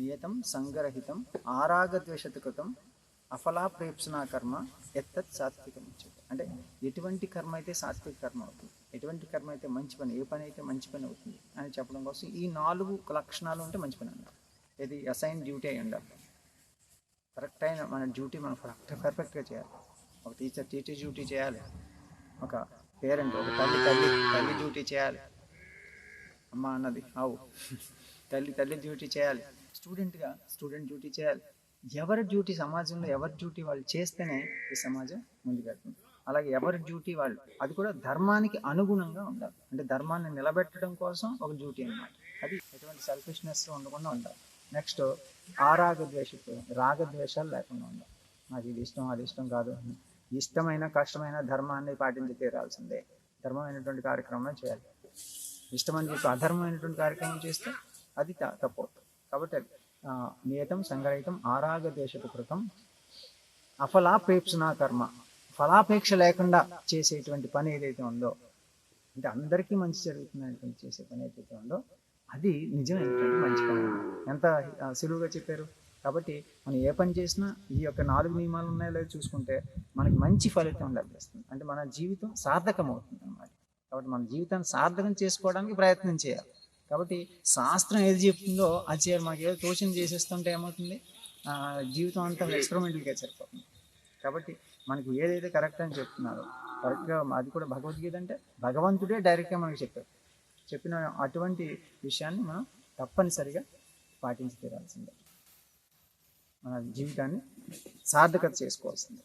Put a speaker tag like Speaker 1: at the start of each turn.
Speaker 1: నియతం సంగ్రహితం ఆరాగద్వేషత కృతం అఫలాప్రేప్సనా కర్మ ఎత్తత్ సాత్వికం అంటే ఎటువంటి కర్మ అయితే సాత్విక కర్మ అవుతుంది ఎటువంటి కర్మ అయితే మంచి పని ఏ పని అయితే మంచి పని అవుతుంది అని చెప్పడం కోసం ఈ నాలుగు లక్షణాలు ఉంటే మంచి పని అన్నారు. ఇది అసైన్ డ్యూటీ అయి ఉండాలి. కరెక్ట్ అయిన మన డ్యూటీ మనం కరెక్ట్ పర్ఫెక్ట్గా చేయాలి. ఒక టీచర్ టీచర్ డ్యూటీ చేయాలి. ఒక పేరెంట్ ఒక తల్లి తల్లి తల్లి డ్యూటీ చేయాలి. అమ్మ అన్నది అవు తల్లి తల్లి డ్యూటీ చేయాలి. స్టూడెంట్గా స్టూడెంట్ డ్యూటీ చేయాలి. ఎవరి డ్యూటీ సమాజంలో ఎవరి డ్యూటీ వాళ్ళు చేస్తేనే ఈ సమాజం ముందుకెళ్తుంది అలాగే ఎవరి డ్యూటీ వాళ్ళు అది కూడా ధర్మానికి అనుగుణంగా ఉండాలి. అంటే ధర్మాన్ని నిలబెట్టడం కోసం ఒక డ్యూటీ అనమాట అది ఎటువంటి సెల్ఫిష్నెస్ ఉండకుండా ఉండాలి. నెక్స్ట్ ఆరాగద్వేష రాగద్వేషాలు లేకుండా ఉండాలి. నాకు ఇది ఇష్టం అది ఇష్టం కాదు. ఇష్టమైన కష్టమైన ధర్మాన్ని పాటించి తీరాల్సిందే. ధర్మమైనటువంటి కార్యక్రమం చేయాలి. ఇష్టమని చెప్పి అధర్మమైనటువంటి కార్యక్రమం చేస్తే అది త- కాబట్టి అది నియతం సంగ్రహితం ఆరాగద్వేషపు కృతం. అఫలాపేక్షణ కర్మ. ఫలాపేక్ష లేకుండా చేసేటువంటి పని ఏదైతే ఉందో అంటే అందరికీ మంచి జరుగుతుందనేటువంటి చేసే పని ఏదైతే ఉందో అది నిజమైనటువంటి మంచి పని. ఎంత సులువుగా చెప్పారు? కాబట్టి మనం ఏ పని చేసినా ఈ యొక్క నాలుగు నియమాలు ఉన్నాయో లేదో చూసుకుంటే మనకి మంచి ఫలితం లభిస్తుంది. అంటే మన జీవితం సార్థకం అవుతుంది అన్నమాట కాబట్టి మన జీవితాన్ని సార్థకం చేసుకోవడానికి ప్రయత్నం చేయాలి. కాబట్టి శాస్త్రం ఏది చెప్తుందో అది చేయాలి. మాకు ఏదో తోచింది చేసేస్తుంటే ఏమవుతుంది? జీవితం అంతా ఎక్స్పెరిమెంటల్గా సరిపోతుంది. కాబట్టి మనకి ఏదైతే కరెక్ట్ అని చెప్తున్నారో కరెక్ట్గా అది కూడా భగవద్గీత అంటే భగవంతుడే డైరెక్ట్గా మనకి చెప్పారు చెప్పిన అటువంటి విషయాన్ని మనం తప్పనిసరిగా పాటించి తీరాల్సిందే. మన జీవితాన్ని సార్థకత చేసుకోవాల్సిందే.